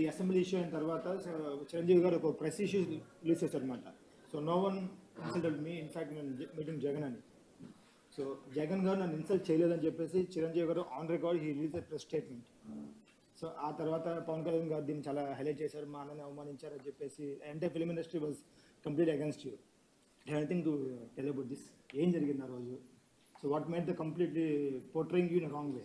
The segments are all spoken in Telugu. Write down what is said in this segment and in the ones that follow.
ఈ అసెంబ్లీ ఇష్యూ అయిన తర్వాత సో చిరంజీవి గారు ఒక ప్రెస్ ఇష్యూ రిలీజ్ చేశారు అనమాట so no one insulted me in fact నేను మీటింగ్ జగన్ అని. సో జగన్ గారు నన్ను ఇన్సల్ట్ చేయలేదని చెప్పేసి Chiranjeevi garu on record he release press statement. So ఆ తర్వాత పవన్ కళ్యాణ్ గారు దీన్ని చాలా హైలైట్ చేశారు మా అన్నని అవమానించారని చెప్పేసి అంటే film industry was complete against you anything to tell about this ఏం జరిగింది ఆ రోజు? So what made the completely portraying you in wrong way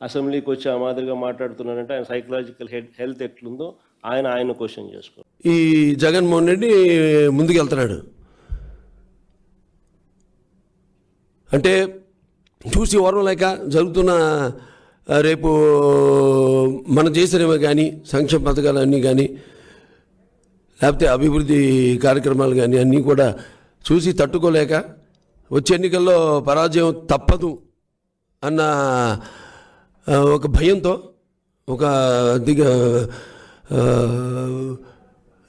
అసెంబ్లీకి వచ్చి ఆ మాదిరిగా మాట్లాడుతున్నాడంటే ఆయన సైకలాజికల్ హెల్త్ ఎట్లుందో ఆయన ఆయన క్వశ్చన్ చేసుకో. ఈ జగన్మోహన్ రెడ్డి ముందుకెళ్తున్నాడు. అంటే చూసి ఓర్వం లేక జరుగుతున్న రేపు మనం చేసినవి కానీ సంక్షేమ పథకాలు అన్నీ కానీ లేకపోతే అభివృద్ధి కార్యక్రమాలు కానీ అన్నీ కూడా చూసి తట్టుకోలేక వచ్చే ఎన్నికల్లో పరాజయం తప్పదు అన్న ఒక భయంతో ఒక దిగ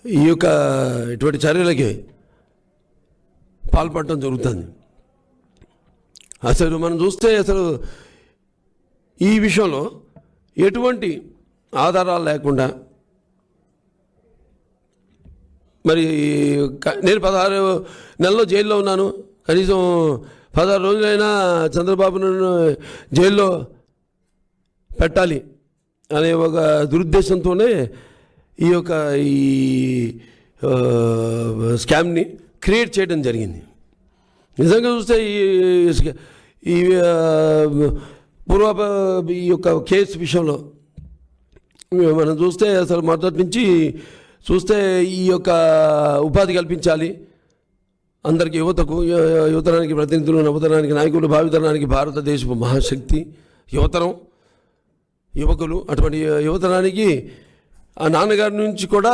ఈ యొక్క ఇటువంటి చర్యలకి పాల్పడటం జరుగుతుంది. అసలు మనం చూస్తే అసలు ఈ విషయంలో ఎటువంటి ఆధారాలు లేకుండా మరి నేను పదహారు నెలలో జైల్లో ఉన్నాను. కనీసం పదహారు రోజులైనా చంద్రబాబు నన్ను జైల్లో పెట్టాలి అనే ఒక దురుద్దేశంతోనే ఈ యొక్క ఈ స్కామ్ని క్రియేట్ చేయడం జరిగింది. నిజంగా చూస్తే ఈ ఈ పూర్వ ఈ యొక్క కేసు విషయంలో మనం చూస్తే అసలు మొదటి నుంచి చూస్తే ఈ యొక్క ఉపాధి కల్పించాలి. అందరికి యువతకు యువతరానికి ప్రతినిధులు నవతరానికి నాయకులు భావితరానికి భారతదేశపు మహాశక్తి యువతరం. యువకులు అటువంటి యువతరానికి ఆ నాన్నగారి నుంచి కూడా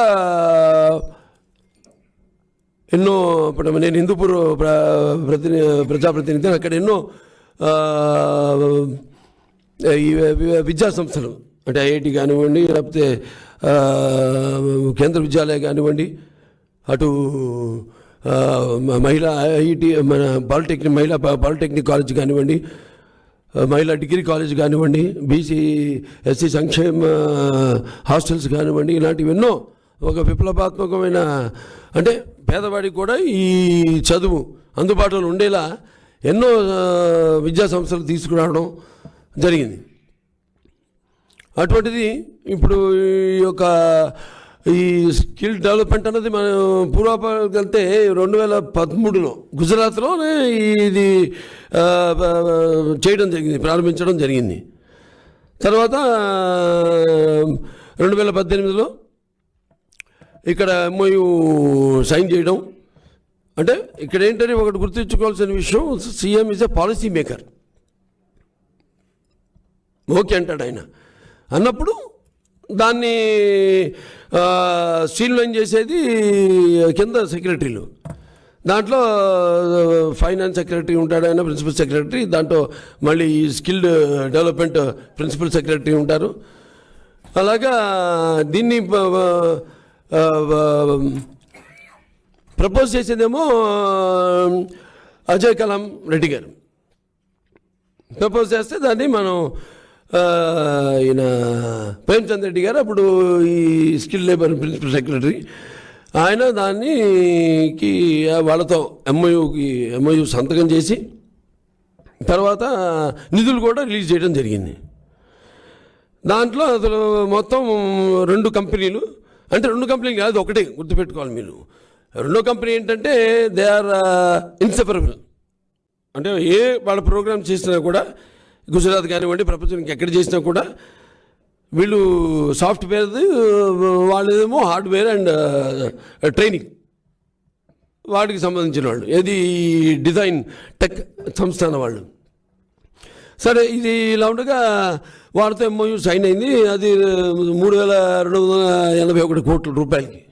ఎన్నో ఇప్పుడు నేను హిందూపూర్ ప్ర ప్రతిని ప్రజాప్రతినిధి అక్కడ ఎన్నో విద్యా సంస్థలు అంటే ఐఐటి కానివ్వండి లేకపోతే కేంద్ర విద్యాలయ కానివ్వండి అటు మహిళా ఐఐటి మన పాలిటెక్నిక్ మహిళా పాలిటెక్నిక్ కాలేజ్ కానివ్వండి మహిళా డిగ్రీ కాలేజ్ కానివ్వండి బీసీ ఎస్సీ సంక్షేమ హాస్టల్స్ కానివ్వండి ఇలాంటివి ఎన్నో ఒక విప్లవాత్మకమైన అంటే పేదవాడికి కూడా ఈ చదువు అందుబాటులో ఉండేలా ఎన్నో విద్యా సంస్థలు తీసుకురావడం జరిగింది. అటువంటిది ఇప్పుడు ఈ యొక్క ఈ స్కిల్ డెవలప్మెంట్ అనేది మనం పూర్వపాలకు వెళ్తే రెండు వేల పదమూడులో గుజరాత్లోనే ఇది చేయడం జరిగింది ప్రారంభించడం జరిగింది. తర్వాత రెండు వేల పద్దెనిమిదిలో ఇక్కడ ఎంఓయు సైన్ చేయడం. అంటే ఇక్కడ ఏంటంటే ఒకటి గుర్తుంచుకోవాల్సిన విషయం CM is a policy maker okay అంటాడు ఆయన. అన్నప్పుడు దాన్ని స్ట్రీమ్లైన్ చేసేది కింద సెక్రటరీలు. దాంట్లో ఫైనాన్స్ సెక్రటరీ ఉంటాడు ఆయన ప్రిన్సిపల్ సెక్రటరీ. దాంట్లో మళ్ళీ స్కిల్డ్ డెవలప్మెంట్ ప్రిన్సిపల్ సెక్రటరీ ఉంటారు. అలాగా దీన్ని ప్రపోజ్ చేసేదేమో అజయ్ కలాం రెడ్డి గారు. ప్రపోజ్ చేస్తే దాన్ని మనం ఈయన ప్రేమచంద్ రెడ్డి గారు అప్పుడు ఈ స్కిల్ లేబర్ ప్రిన్సిపల్ సెక్రటరీ. ఆయన దాన్నికి వాళ్ళతో ఎంఓయూకి ఎంఓయూ సంతకం చేసి తర్వాత నిధులు కూడా రిలీజ్ చేయడం జరిగింది. దాంట్లో అసలు మొత్తం రెండు కంపెనీలు అంటే రెండు కంపెనీలు కాదు ఒకటే గుర్తుపెట్టుకోవాలి మీరు. రెండో కంపెనీ ఏంటంటే దే ఆర్ ఇన్సెపరబుల్ అంటే ఏ వాళ్ళ ప్రోగ్రామ్ చేసినా కూడా గుజరాత్ కానివ్వండి ప్రపంచం ఎక్కడ చేసినా కూడా వీళ్ళు సాఫ్ట్వేర్ వాళ్ళేమో హార్డ్వేర్ అండ్ ట్రైనింగ్. వాటికి సంబంధించిన వాళ్ళు. ఏది డిజైన్ టెక్ సంస్థాన వాళ్ళు. సరే ఇది ఇలా ఉండగా వాళ్ళతో ఎంఓయూ సైన్ అయింది. అది మూడు వేల రెండు వందల ఎనభై ఒకటి కోట్ల రూపాయలకి.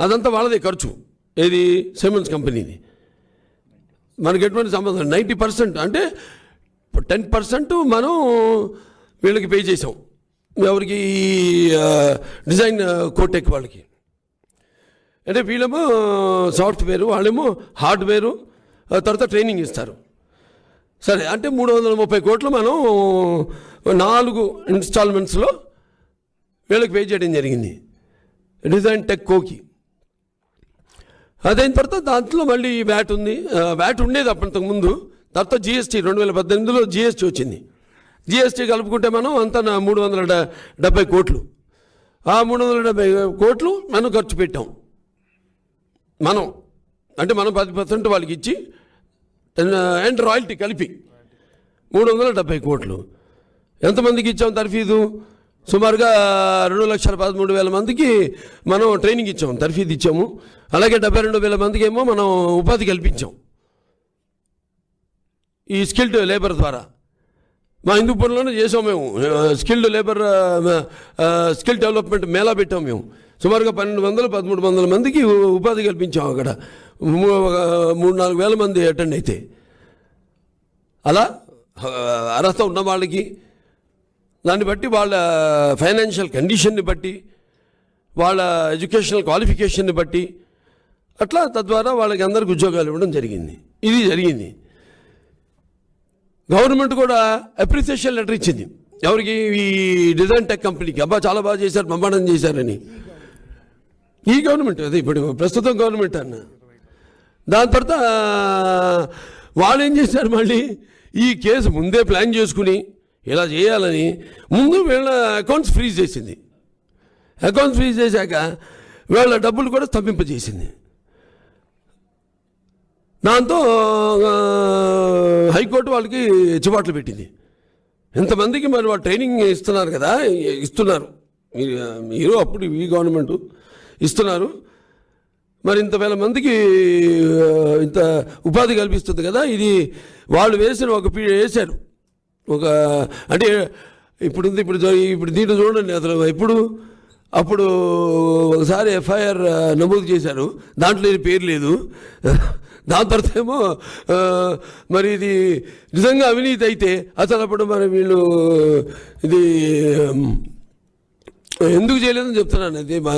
అదంతా వాళ్ళదే ఖర్చు. ఏది? సిమెంట్స్ కంపెనీది. మనకి ఎటువంటి సంబంధం నైంటీ పర్సెంట్ అంటే టెన్ పర్సెంట్ మనం వీళ్ళకి పే చేసాం. ఎవరికి డిజైన్ కోటెక్ వాళ్ళకి. అంటే వీళ్ళేమో సాఫ్ట్వేర్ వాళ్ళేమో హార్డ్వేరు తర్వాత ట్రైనింగ్ ఇస్తారు. సరే అంటే మూడు వందల ముప్పై కోట్లు మనం నాలుగు ఇన్స్టాల్మెంట్స్లో వీళ్ళకి పే చేయడం జరిగింది. డిజైన్ టెక్ కోకి. అదైన తర్వాత దాంట్లో మళ్ళీ వ్యాట్ ఉంది. వ్యాట్ ఉండేది అప్పటికి ముందు. తర్వాత జిఎస్టీ రెండు వేల పద్దెనిమిదిలో జిఎస్టీ వచ్చింది. జిఎస్టీ కలుపుకుంటే మనం అంతా మూడు వందల డ- డెబ్బై కోట్లు. ఆ మూడు వందల డెబ్బై కోట్లు మనం ఖర్చు పెట్టాం. మనం అంటే మనం పది పర్సెంట్ వాళ్ళకి ఇచ్చి అండ్ రాయల్టీ కలిపి మూడు వందల డెబ్బై కోట్లు. ఎంతమందికి ఇచ్చాం తర్ఫీదు? సుమారుగా రెండు లక్షల పదమూడు వేల మందికి మనం ట్రైనింగ్ ఇచ్చాం తర్ఫీదు ఇచ్చాము. అలాగే డెబ్బై రెండు వేల మందికి ఏమో మనం ఉపాధి కల్పించాం. ఈ స్కిల్డ్ లేబర్ ద్వారా. మా హిందూపురంలోనే చేసాం మేము. Skilled labour skill development mela పెట్టాం మేము. సుమారుగా పన్నెండు వందలు పదమూడు వందల మందికి ఉపాధి కల్పించాం అక్కడ. మూ- ఒక మూడు నాలుగు వేల మంది అటెండ్ అయితే. అలా అర్హత ఉన్న వాళ్ళకి దాన్ని బట్టి వాళ్ళ ఫైనాన్షియల్ కండిషన్ని బట్టి వాళ్ళ ఎడ్యుకేషనల్ క్వాలిఫికేషన్ని బట్టి అట్లా తద్వారా వాళ్ళకి అందరికి ఉద్యోగాలు ఇవ్వడం జరిగింది. ఇది జరిగింది. గవర్నమెంట్ కూడా అప్రిసియేషన్ లెటర్ ఇచ్చింది. ఎవరికి? ఈ డిజైన్ టెక్ కంపెనీకి. అబ్బా చాలా బాగా చేశారు బ్రహ్మాండం చేశారని. ఈ గవర్నమెంట్ అదే ఇప్పుడు ప్రస్తుతం గవర్నమెంట్ అన్న. దాని తర్వాత వాళ్ళు ఏం చేశారు మళ్ళీ? ఈ కేసు ముందే ప్లాన్ చేసుకుని ఇలా చేయాలని ముందు వీళ్ళ అకౌంట్స్ ఫ్రీజ్ చేసింది. అకౌంట్స్ ఫ్రీజ్ చేశాక వీళ్ళ డబ్బులు కూడా స్తంభింపజేసింది. దాంతో హైకోర్టు వాళ్ళకి చివాట్లు పెట్టింది. ఇంతమందికి మరి వాళ్ళు ట్రైనింగ్ ఇస్తున్నారు కదా ఇస్తున్నారు. మీరు అప్పుడు ఈ గవర్నమెంట్ ఇస్తున్నారు. మరి ఇంత వేల మందికి ఇంత ఉపాధి కల్పిస్తుంది కదా ఇది వాళ్ళు వేసిన ఒక పీ వేశారు. ఒక అంటే ఇప్పుడుంది ఇప్పుడు ఇప్పుడు దీంట్లో చూడండి అసలు ఎప్పుడు అప్పుడు ఒకసారి ఎఫ్ఐఆర్ నమోదు చేశారు. దాంట్లో ఇది పేరు లేదు. దాని తర్వాత ఏమో మరి ఇది నిజంగా అవినీతి అయితే అసలు అప్పుడు మరి వీళ్ళు ఇది ఎందుకు చేయలేదని చెప్తున్నాను. అది మా